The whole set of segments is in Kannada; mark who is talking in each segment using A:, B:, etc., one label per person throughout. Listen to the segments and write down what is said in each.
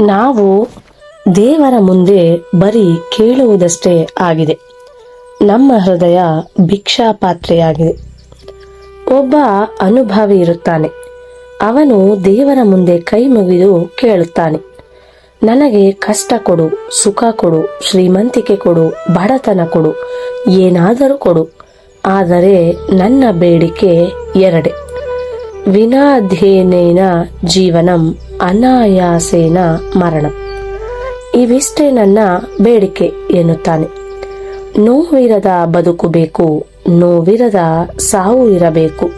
A: ನಾವು ದೇವರ ಮುಂದೆ ಬರೀ ಕೇಳುವುದಷ್ಟೇ ಆಗಿದೆ. ನಮ್ಮ ಹೃದಯ ಭಿಕ್ಷಾ ಪಾತ್ರೆಯಾಗಿದೆ ಒಬ್ಬ ಅನುಭವಿ ಇರುತ್ತಾನೆ. ಅವನು ದೇವರ ಮುಂದೆ ಕೈ ಮುಗಿದು ಕೇಳುತ್ತಾನೆ. ನನಗೆ ಕಷ್ಟ ಕೊಡು, ಸುಖ ಕೊಡು, ಶ್ರೀಮಂತಿಕೆ ಕೊಡು, ಬಡತನ ಕೊಡು, ಏನಾದರೂ ಕೊಡು. ಆದರೆ ನನ್ನ ಬೇಡಿಕೆ ಎರಡೆ. ವಿನಾಧ್ಯೇನೇನ ಜೀವನಂ ಅನಾಯಾಸೇನ ಮರಣ. ಇವಿಷ್ಟೇ ನನ್ನ ಬೇಡಿಕೆ ಎನ್ನುತ್ತಾನೆ. ನೋವಿರದ ಬದುಕು ಬೇಕು, ನೋವಿರದ ಸಾವು ಇರಬೇಕು.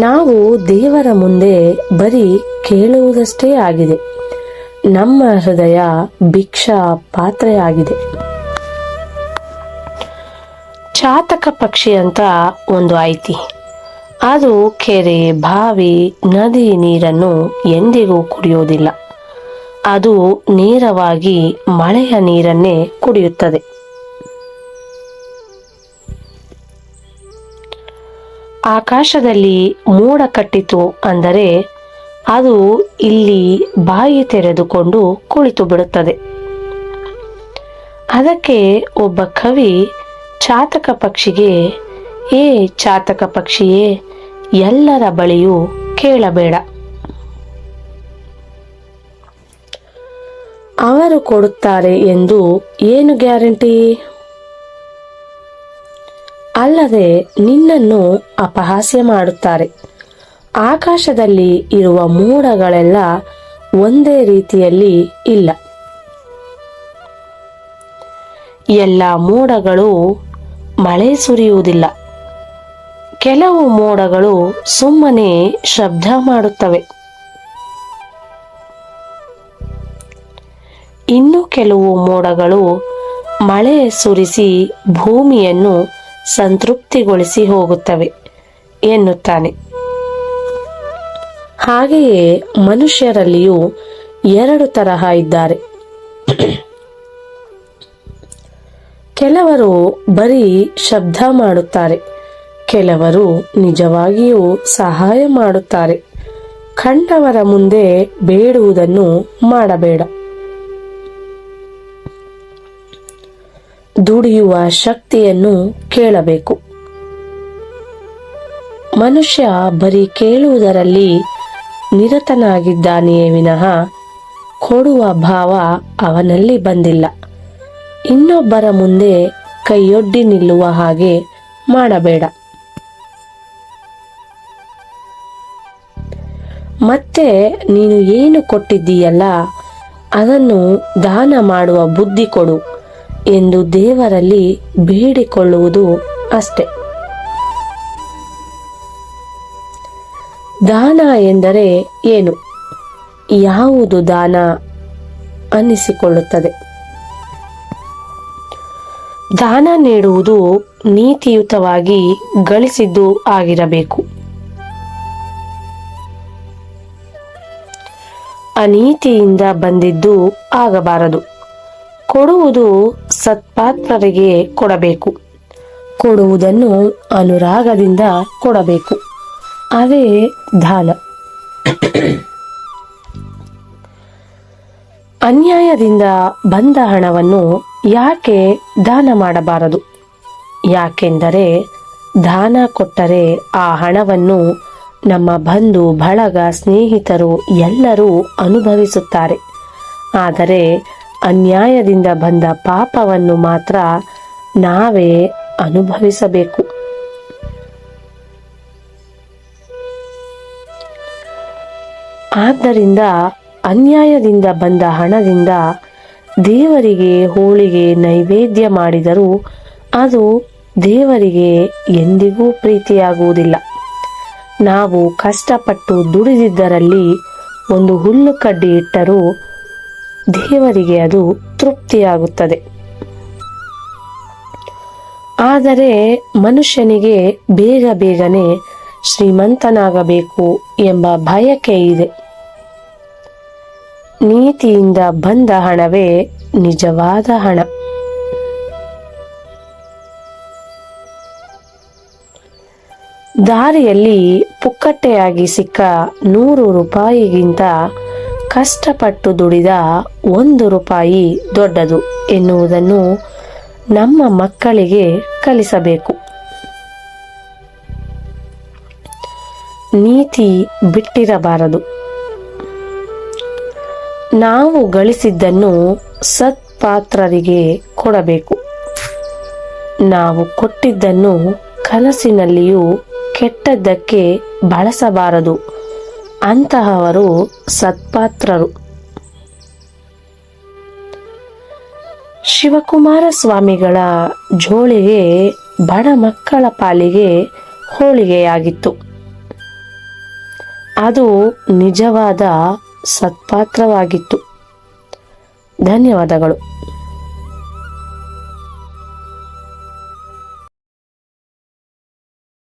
A: ನಾವು ದೇವರ ಮುಂದೆ ಬರೀ ಕೇಳುವುದಷ್ಟೇ ಆಗಿದೆ. ನಮ್ಮ ಹೃದಯ ಭಿಕ್ಷಾ ಪಾತ್ರೆಯಾಗಿದೆ ಚಾತಕ ಪಕ್ಷಿ ಅಂತ ಒಂದು ಐತಿ ಅದು ಕೆರೆ, ಬಾವಿ, ನದಿ ನೀರನ್ನು ಎಂದಿಗೂ ಕುಡಿಯುವುದಿಲ್ಲ ಅದು ನೇರವಾಗಿ ಮಳೆಯ ನೀರನ್ನೇ ಕುಡಿಯುತ್ತದೆ. ಆಕಾಶದಲ್ಲಿ ಮೋಡ ಕಟ್ಟಿತು ಅಂದರೆ ಅದು ಇಲ್ಲಿ ಬಾಯಿ ತೆರೆದುಕೊಂಡು ಕುಳಿತು ಬಿಡುತ್ತದೆ. ಅದಕ್ಕೆ ಒಬ್ಬ ಕವಿ ಚಾತಕ ಪಕ್ಷಿಗೆ ಏ ಚಾತಕ ಪಕ್ಷಿಯೇ, ಎಲ್ಲರ ಬಳಿಯೂ ಕೇಳಬೇಡ. ಅವರು ಕೊಡುತ್ತಾರೆ ಎಂದು ಏನು ಗ್ಯಾರಂಟಿ? ಅಲ್ಲದೆ ನಿನ್ನನ್ನು ಅಪಹಾಸ್ಯ ಮಾಡುತ್ತಾರೆ. ಆಕಾಶದಲ್ಲಿ ಇರುವ ಮೋಡಗಳೆಲ್ಲ ಒಂದೇ ರೀತಿಯಲ್ಲಿ ಇಲ್ಲ. ಎಲ್ಲ ಮೋಡಗಳು ಮಳೆ ಸುರಿಯುವುದಿಲ್ಲ. ಕೆಲವು ಮೋಡಗಳು ಸುಮ್ಮನೆ ಶಬ್ದ ಮಾಡುತ್ತವೆ. ಇನ್ನು ಕೆಲವು ಮೋಡಗಳು ಮಳೆ ಸುರಿಸಿ ಭೂಮಿಯನ್ನು ಸಂತೃಪ್ತಿಗೊಳಿಸಿ ಹೋಗುತ್ತವೆ ಎನ್ನುತ್ತಾನೆ. ಹಾಗೆಯೇ ಮನುಷ್ಯರಲ್ಲಿಯೂ ಎರಡು ತರಹ ಇದ್ದಾರೆ. ಕೆಲವರು ಬರೀ ಶಬ್ದ ಮಾಡುತ್ತಾರೆ. ಕೆಲವರು ನಿಜವಾಗಿಯೂ ಸಹಾಯ ಮಾಡುತ್ತಾರೆ. ಕಂಡವರ ಮುಂದೆ ಬೇಡುವುದನ್ನು ಮಾಡಬೇಡ. ದುಡಿಯುವ ಶಕ್ತಿಯನ್ನು ಕೇಳಬೇಕು. ಮನುಷ್ಯ ಬರೀ ಕೇಳುವುದರಲ್ಲಿ ನಿರತನಾಗಿದ್ದಾನೆಯೇ ವಿನಃ ಕೊಡುವ ಭಾವ ಅವನಲ್ಲಿ ಬಂದಿಲ್ಲ. ಇನ್ನೊಬ್ಬರ ಮುಂದೆ ಕೈಯೊಡ್ಡಿ ನಿಲ್ಲುವ ಹಾಗೆ ಮಾಡಬೇಡ. ಮತ್ತೆ ನೀನು ಏನು ಕೊಟ್ಟಿದ್ದೀಯಲ್ಲ, ಅದನ್ನು ದಾನ ಮಾಡುವ ಬುದ್ಧಿ ಕೊಡು ಎಂದು ದೇವರಲ್ಲಿ ಬೇಡಿಕೊಳ್ಳುವುದು ಅಷ್ಟೆ. ದಾನ ಎಂದರೆ ಏನು? ಯಾವುದು ದಾನ ಅನ್ನಿಸಿಕೊಳ್ಳುತ್ತದೆ? ದಾನ ನೀಡುವುದು ನೀತಿಯುತವಾಗಿ ಗಳಿಸಿದ್ದು ಆಗಿರಬೇಕು. ಅನೀತಿಯಿಂದ ಬಂದಿದ್ದು ಆಗಬಾರದು. ಕೊಡುವುದು ಸತ್ಪಾತ್ರರಿಗೆ ಕೊಡಬೇಕು. ಕೊಡುವುದನ್ನು ಅನುರಾಗದಿಂದ ಕೊಡಬೇಕು. ಅದೇ ದಾನ. ಅನ್ಯಾಯದಿಂದ ಬಂದ ಹಣವನ್ನು ಯಾಕೆ ದಾನ ಮಾಡಬಾರದು? ಯಾಕೆಂದರೆ ದಾನ ಕೊಟ್ಟರೆ ಆ ಹಣವನ್ನು ನಮ್ಮ ಬಂಧು, ಬಳಗ, ಸ್ನೇಹಿತರು ಎಲ್ಲರೂ ಅನುಭವಿಸುತ್ತಾರೆ. ಆದರೆ ಅನ್ಯಾಯದಿಂದ ಬಂದ ಪಾಪವನ್ನು ಮಾತ್ರ ನಾವೇ ಅನುಭವಿಸಬೇಕು. ಆದ್ದರಿಂದ ಅನ್ಯಾಯದಿಂದ ಬಂದ ಹಣದಿಂದ ದೇವರಿಗೆ ಹೋಳಿಗೆ ನೈವೇದ್ಯ ಮಾಡಿದರೂ ಅದು ದೇವರಿಗೆ ಎಂದಿಗೂ ಪ್ರೀತಿಯಾಗುವುದಿಲ್ಲ. ನಾವು ಕಷ್ಟಪಟ್ಟು ದುಡಿದಿದ್ದರಲ್ಲಿ ಒಂದು ಹುಲ್ಲು ಕಡ್ಡಿ ಇಟ್ಟರೂ ದೇವರಿಗೆ ಅದು ತೃಪ್ತಿಯಾಗುತ್ತದೆ. ಆದರೆ ಮನುಷ್ಯನಿಗೆ ಬೇಗ ಬೇಗನೆ ಶ್ರೀಮಂತನಾಗಬೇಕು ಎಂಬ ಬಯಕೆ ಇದೆ. ನೀತಿಯಿಂದ ಬಂದ ಹಣವೇ ನಿಜವಾದ ಹಣ. ದಾರಿಯಲ್ಲಿ ಪುಕ್ಕಟ್ಟೆಯಾಗಿ ಸಿಕ್ಕ ನೂರು ರೂಪಾಯಿಗಿಂತ ಕಷ್ಟಪಟ್ಟು ದುಡಿದ ಒಂದು ರೂಪಾಯಿ ದೊಡ್ಡದು ಎನ್ನುವುದನ್ನು ನಮ್ಮ ಮಕ್ಕಳಿಗೆ ಕಲಿಸಬೇಕು. ನೀತಿ ಬಿಟ್ಟಿರಬಾರದು. ನಾವು ಗಳಿಸಿದ್ದನ್ನು ಸತ್ಪಾತ್ರರಿಗೆ ಕೊಡಬೇಕು. ನಾವು ಕೊಟ್ಟಿದ್ದನ್ನು ಕನಸಿನಲ್ಲಿಯೂ ಕೆಟ್ಟದ್ದಕ್ಕೆ ಬಳಸಬಾರದು. ಅಂತಹವರು ಸತ್ಪಾತ್ರರು. ಶಿವಕುಮಾರ ಸ್ವಾಮಿಗಳ ಜೋಳಿಗೆ ಬಡ ಮಕ್ಕಳ ಪಾಲಿಗೆ ಹೋಳಿಗೆಯಾಗಿತ್ತು. ಅದು ನಿಜವಾದ ಸತ್ಪಾತ್ರವಾಗಿತ್ತು. ಧನ್ಯವಾದಗಳು.